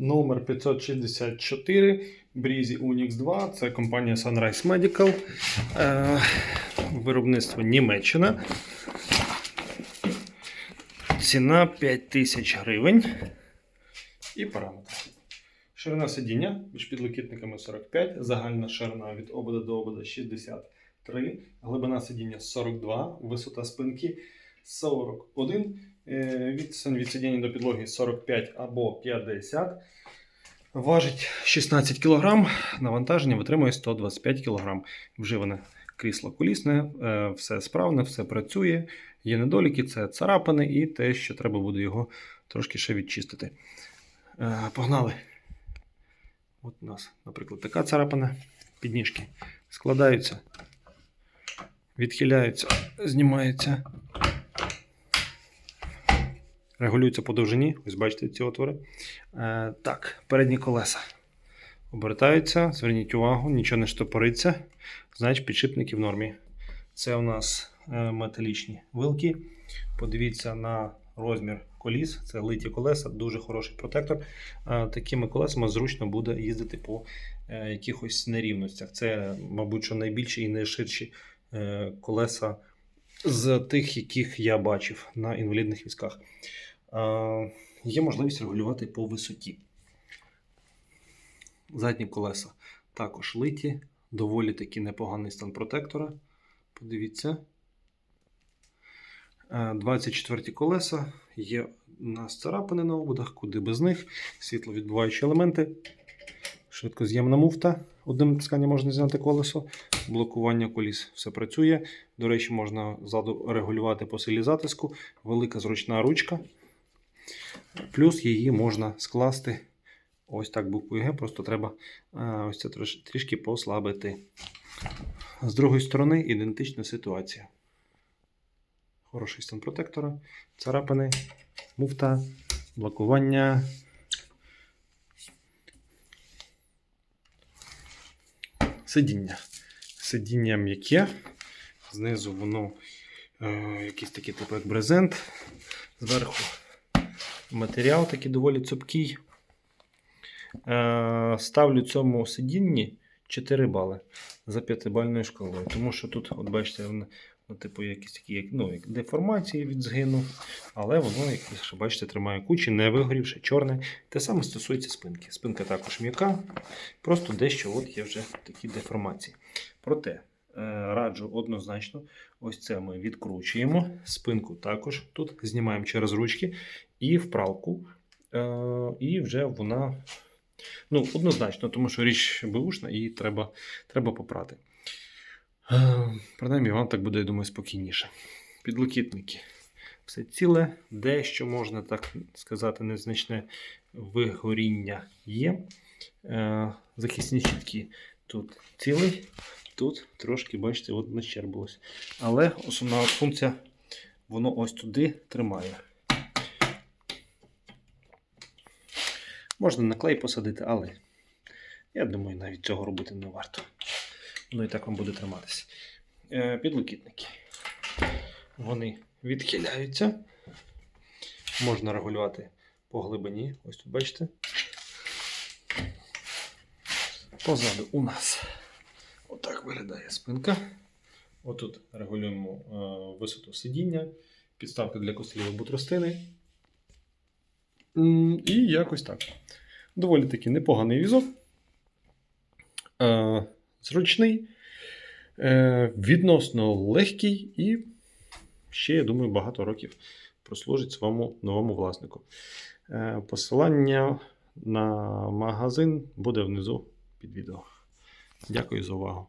Номер 564 Breezy Unix 2. Це компанія Sunrise Medical. Е, виробництво Німеччина. Ціна 5000 гривень. І параметри. Ширина сидіння між підлокітниками 45, загальна ширина від обода до обода 63, глибина сидіння 42, висота спинки 41, е, відстань від сидіння до підлоги 45 або 50. Важить 16 кг, навантаження витримує 125 кг. Вживане крісло колісне, е, все справне, все працює. Є недоліки, це царапини і те, що треба буде його трошки ще відчистити. Е, Погнали. От у нас, наприклад, така царапина. Підніжки складаються, відхиляються, знімаються. Регулюються по довжині. Ось бачите ці отвори. Е, так, передні колеса. Обертаються, зверніть увагу, нічого не штопориться. Значить, підшипники в нормі. Це у нас е, металічні вилки. Подивіться на розмір коліс. Це литі колеса, дуже хороший протектор. Е, Такими колесами зручно буде їздити по е, якихось нерівностях. Це, мабуть, що найбільші і найширші колеса з тих, яких я бачив на інвалідних візках. Е, Є можливість регулювати по висоті. Задні колеса також литі, доволі таки непоганий стан протектора. Подивіться. Е, 24 колеса. Є у нас царапини на ободах, куди без них. Світловідбиваючі елементи. Швидкоз'ємна муфта. Одним натисканням можна зняти колесо. Блокування коліс все працює. До речі, можна ззаду регулювати по силі затиску. Велика зручна ручка. Плюс її можна скласти ось так буквою Г, просто треба е, ось це трішки послабити. З другої сторони ідентична ситуація. Хороший стан протектора, царапини, муфта, блокування. Сидіння. Сидіння м'яке. Знизу воно е, якийсь такий типу як брезент. Зверху матеріал такий доволі цупкий. Е, ставлю цьому сидінні 4 бали за 5-бальною шкалою. Тому що тут, от бачите, ну, типу, якісь такі як, ну, як деформації від згину, але воно, як ви бачите, тримає кучі, не вигорівши, чорне. Те саме стосується спинки. Спинка також м'яка, просто дещо от є вже такі деформації. Проте е, раджу однозначно, ось це ми відкручуємо. Спинку також тут знімаємо через ручки і в пралку. Е, і вже вона Ну, однозначно, тому що річ беушна і треба, треба попрати. Е, Принаймні, вам так буде, я думаю, спокійніше. Підлокітники. Все ціле, дещо можна так сказати, незначне вигоріння є. Е, Захисні щитки тут цілий, тут трошки, бачите, от нащербилось. Але основна функція, воно ось туди тримає. Можна на клей посадити, але я думаю, навіть цього робити не варто. Ну і так вам буде триматися. Е, Підлокітники. Вони відхиляються. Можна регулювати по глибині. Ось тут бачите. Позаду у нас отак виглядає спинка. Отут регулюємо е, висоту сидіння, підставки для костелів бутростини. М, І якось так. Доволі таки непоганий візок. Е, зручний, е, відносно легкий і ще, я думаю, багато років прослужить своєму новому власнику. Е, посилання на магазин буде внизу під відео. Дякую за увагу.